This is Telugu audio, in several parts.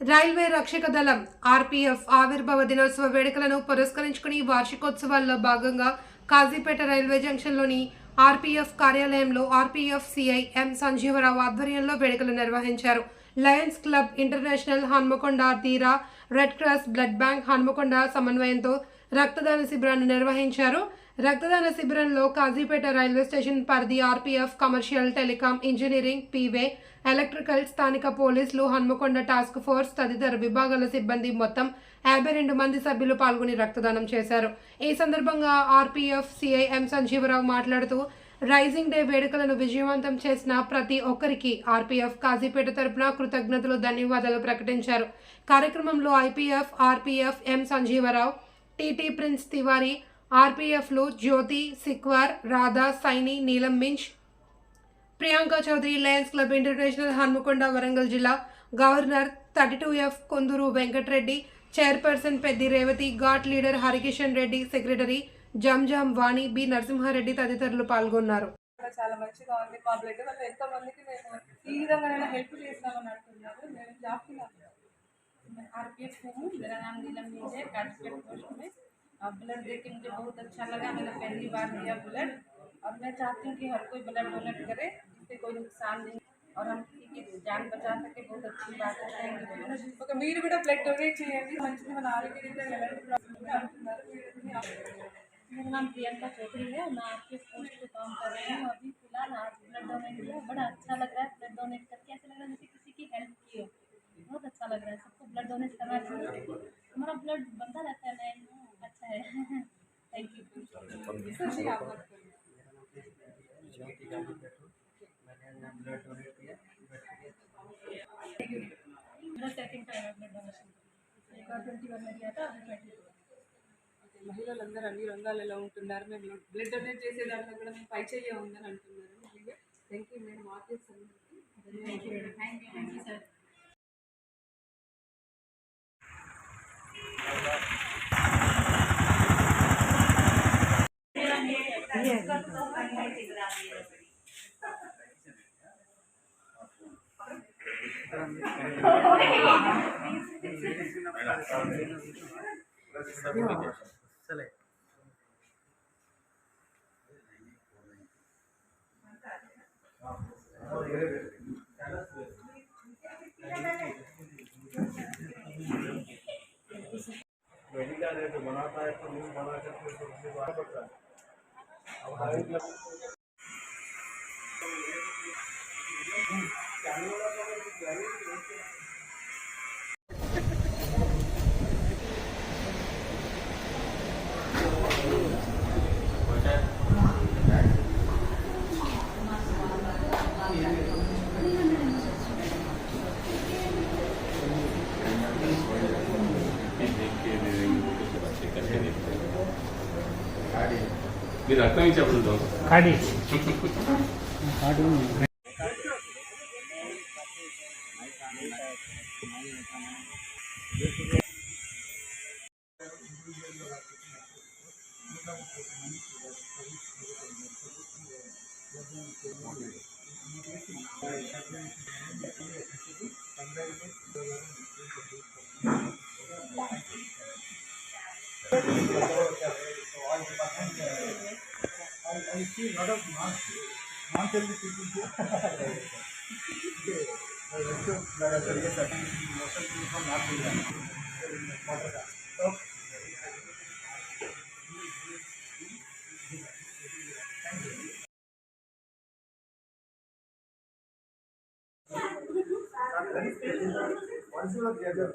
రైల్వే రక్షక దళం ఆర్పీఎఫ్ ఆవిర్భావ దినోత్సవ వేడుకలను పురస్కరించుకుని వార్షికోత్సవాల్లో భాగంగా కాజీపేట రైల్వే జంక్షన్లోని ఆర్పీఎఫ్ కార్యాలయంలో ఆర్పీఎఫ్ సిఐ ఎం సంజీవరావు ఆధ్వర్యంలో వేడుకలు నిర్వహించారు. లయన్స్ క్లబ్ ఇంటర్నేషనల్ హన్మకొండ తీరా Red Cross blood bank Hanamkonda సమన్వయంతో రక్తదాన శిబిరాన్ని నిర్వహించారు. రక్తదాన శిబిరంలో కాజీపేట రైల్వే స్టేషన్ పరిధి RPF commercial telecom engineering పీవే electrical స్థానిక పోలీసులు హన్మకొండ టాస్క్ ఫోర్స్ తదితర విభాగాల సిబ్బంది మొత్తం యాభై రెండు మంది సభ్యులు పాల్గొని రక్తదానం చేశారు. ఈ సందర్భంగా ఆర్పీఎఫ్ సిఐఎం సంజీవరావు మాట్లాడుతూ రైజింగ్ డే వేడుకలను విజయవంతం చేసిన ప్రతి ఒక్కరికి ఆర్పీఎఫ్ కాజీపేట తరపున కృతజ్ఞతలు ధన్యవాదాలు ప్రకటించారు. కార్యక్రమంలో IPF RPF M Sanjeevarao TT Prince Tiwari ఆర్పీఎఫ్లు Jyoti Sikwar Radha Saini Neelam Minz Priyanka Chaudhary Lions Club International Hanamkonda Warangal జిల్లా governor thirty two F Konduru Venkata Reddy chairperson Peddi Revathi ghat leader Harikishan Reddy secretary Janjam Vani B Narasimha Reddy తదితరులు పాల్గొన్నారు. చాలా మంచిగా ఉంది మా బ్లడ్. వల్ల ఎంతో మందికి మేము ఈ విధంగా హెల్ప్ చేస్తామన్నట్టు आरपीएफ हूँ मेरा नाम नीलम मीज है काजपेट पोस्ट में और ब्लड दे के मुझे बहुत अच्छा लगा मैंने पहली बार दिया ब्लड और मैं चाहती हूँ कि हर कोई ब्लड डोनेट करे जिससे कोई नुकसान नहीं और हम किसी की जान बचा सके बहुत अच्छी बात है थैंक यू वेरी मच ఒక మీరు కూడా బ్లడ్ డొనేట్ చేయండి మంచిది మన ఆరోగ్య రీత్యా ఎలాంటి ప్రాబ్లం ఉంది అంటున్నారు మీరు ఆపండి. मेरा नाम प्रियंका चौधरी है मैं आपके पोस्ट पे काम कर रही हूँ अभी फिलहाल आज ब्लड डोनेट किया बड़ा अच्छा लग रहा है ब्लड डोनेट करके ऐसा लग रहा है जैसे किसी की हेल्प की हो बहुत अच्छा लग रहा है सबको ब्लड डोनेट करना चाहिए हमारा ब्लड बनता रहता है नहीं अच्छा है थैंक यू सर जी आप बात करिए मैंने ब्लड डोनेट किया मेरा सेकंड टाइम है ब्लड डोनेशन एक बार ट्वेंटी वन में दिया था अभी ट्वेंटी మహిళలందరూ అన్ని రంగాలలో ఉంటున్నారు మేము బ్లడ్ డొనేట్ చేసే దాంట్లో కూడా మేము పై చెయ్య ఉందని అంటున్నారు thank you madam artist thank you thank you thank चले मेडिका रेट बनाता है तो नहीं बना करके पड़ता है 我还有一个 మీరు రక్తం ఇచ్చేప్పుడు खाड़ी I, I see a lot of non-healthy people here. Once you are together,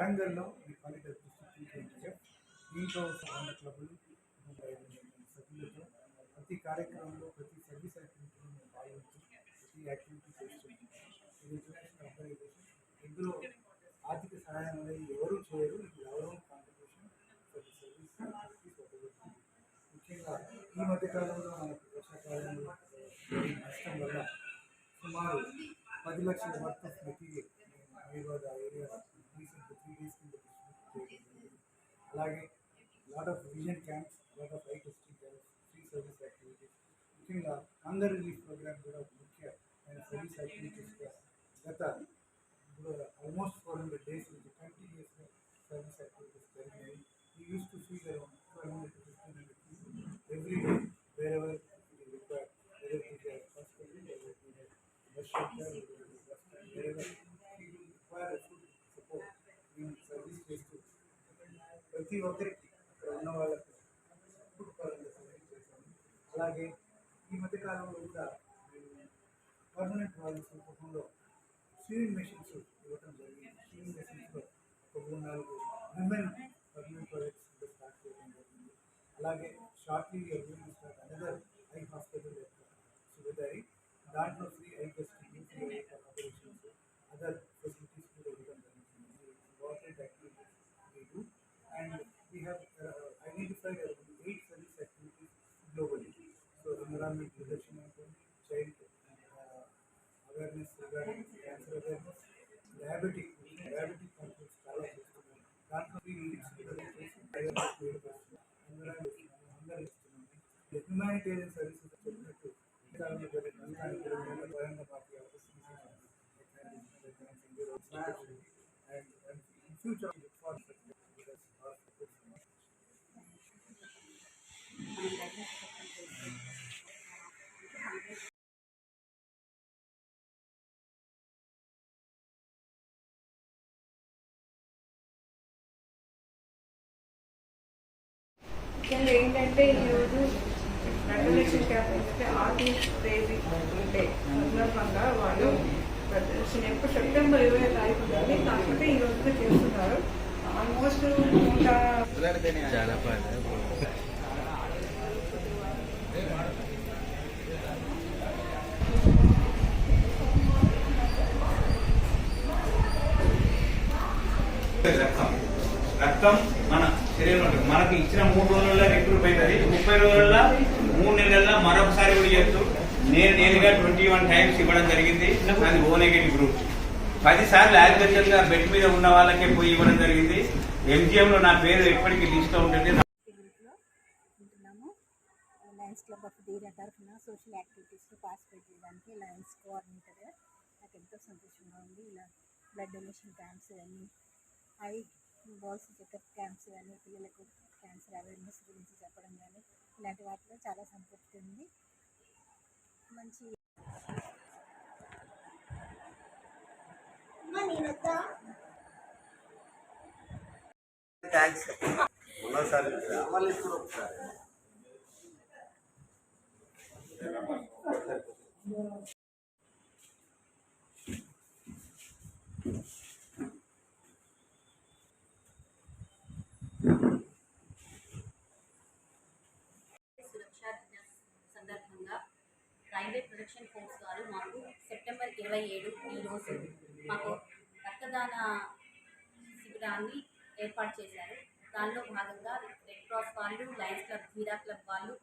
వరంగల్లో ఈ కారిడార్ దీంట్లో వంద క్లబ్లు సభ్యులతో ప్రతి కార్యక్రమంలో ప్రతి సర్వీస్ యాక్టివిటీలో మేము పాల్గొంటూ ప్రతి యాక్టివిటీ చేస్తున్నాం ఇందులో ఆర్థిక సహాయం అనేది ఎవరు చేయరు ఇది ఎవరో కాంట్రిబ్యూషన్ ప్రతి సర్వీస్ ముఖ్యంగా ఈ మధ్య కాలంలో మనకు వర్షాకాలంలో నష్టం వల్ల సుమారు పది లక్షల విజన్ క్యాంప్స్ అలాగే of testing camps service activities ముఖ్యంగా అందరి రిలీఫ్ అలాగే ఈ మధ్య కాలంలో కూడా పర్మనెంట్ వాళ్ళ రూపంలో స్విమ్మింగ్ మెషిన్స్ ఇవ్వడం జరిగింది. స్విమ్మింగ్ మెషిన్స్లో ఒక మూడు నాలుగు విమెన్ పర్మనెంట్ ప్రాజెక్ట్స్ స్టార్ట్ చేయడం జరిగింది. అలాగే shortly start another eye hospital awareness regarding cancer awareness, diabetic, diabetic control చాలా చేస్తున్నాం దాంట్లో ఈ లీడ్స్ కూడా చేసి environment అందరూ ఇస్తున్నాం హ్యూమానిటేరియన్ సర్వీసెస్ చెప్పినట్టు ఈ కాలంలో జరిగిన అన్నిటికీ కూడా పరంగా పార్టీ and, ముఖ్యంగా ఏంటంటే ఈరోజు రెగ్యులేషన్ క్యాప్ ఏంటంటే ఆర్టిస్ట్ తేదీ ఉంటే సందర్భంగా వాళ్ళు ప్రదర్శన ఎప్పుడు సెప్టెంబర్ ఇరవై తారీఖు ఉంది కాకపోతే ఈ రోజున చేస్తున్నారు. ఆల్మోస్ట్ నూట రక్తం. రక్తం మన శరీరంలో ఉంటుంది. మనకి ఇచ్చిన మూడు రోజుల్లో రిక్రూట్ అవుతుంది. ముప్పై రోజుల్లో మూడు నెలల్లో మరొకసారి కూడా చెప్తూ నేను నేరుగా ట్వంటీ వన్ టైమ్స్ ఇవ్వడం జరిగింది. అది ఓ నెగిటివ్ గ్రూప్ పది సార్లు బెడ్ మీద ఉన్న వాళ్ళకే పోయి ఇవ్వడం జరిగింది. ఎంజిఎంలో నా పేరు ఎప్పటికీ లిస్ట్ ఉంటుంది. లయన్స్ క్లబ్ ఆఫ్ డీరా తరఫున సోషల్ యాక్టివిటీస్లో పార్టిసిపేట్ చేయడానికి లయన్స్ కోఆర్డినేటర్గా నాకు ఎంతో సంతోషంగా ఉంది. ఇలా బ్లడ్ డొనేషన్ క్యాంప్స్ అన్నీ అవి బాల్స్ చెకప్ క్యాంప్స్ కానీ పిల్లలకు క్యాన్సర్ అవేర్నెస్ గురించి చెప్పడం కానీ ఇలాంటి వాటిలో చాలా సంతృప్తి ఉంది. మంచి ఇప్పుడు సురక్షా సందర్భంగా రైల్వే ప్రొడక్షన్ ఫోర్స్ వారు మాకు సెప్టెంబర్ ఇరవై ఏడు ఈరోజు మాకు రక్తదాన శిబిరాన్ని ఏర్పాటు చేశారు. దానిలో భాగంగా రెడ్ క్రాస్ వాళ్ళు లయన్స్ క్లబ్ జీరా క్లబ్ వాళ్ళు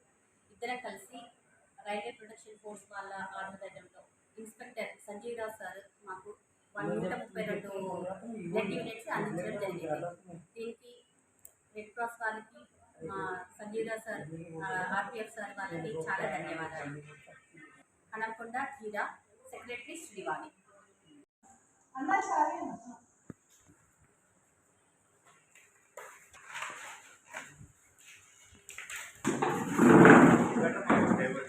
ఇద్దరం కలిసి రైల్వే ప్రొడక్షన్ ఫోర్స్ వాళ్ళ ఆధ్వర్యంలో ఇన్స్పెక్టర్ సంజయ్ రావు సార్ మాకు వన్ నూట ముప్పై రెండు బ్లడ్ యూనిట్స్ అందించడం జరిగింది. దీనికి రెడ్ క్రాస్ వాళ్ళకి మా సంజీవ సార్ ఆర్పిఎఫ్ సార్ వాళ్ళకి చాలా ధన్యవాదాలు. అనకొండ ధీరా సెక్రటరీ శ్రీవాణి. టేబుల్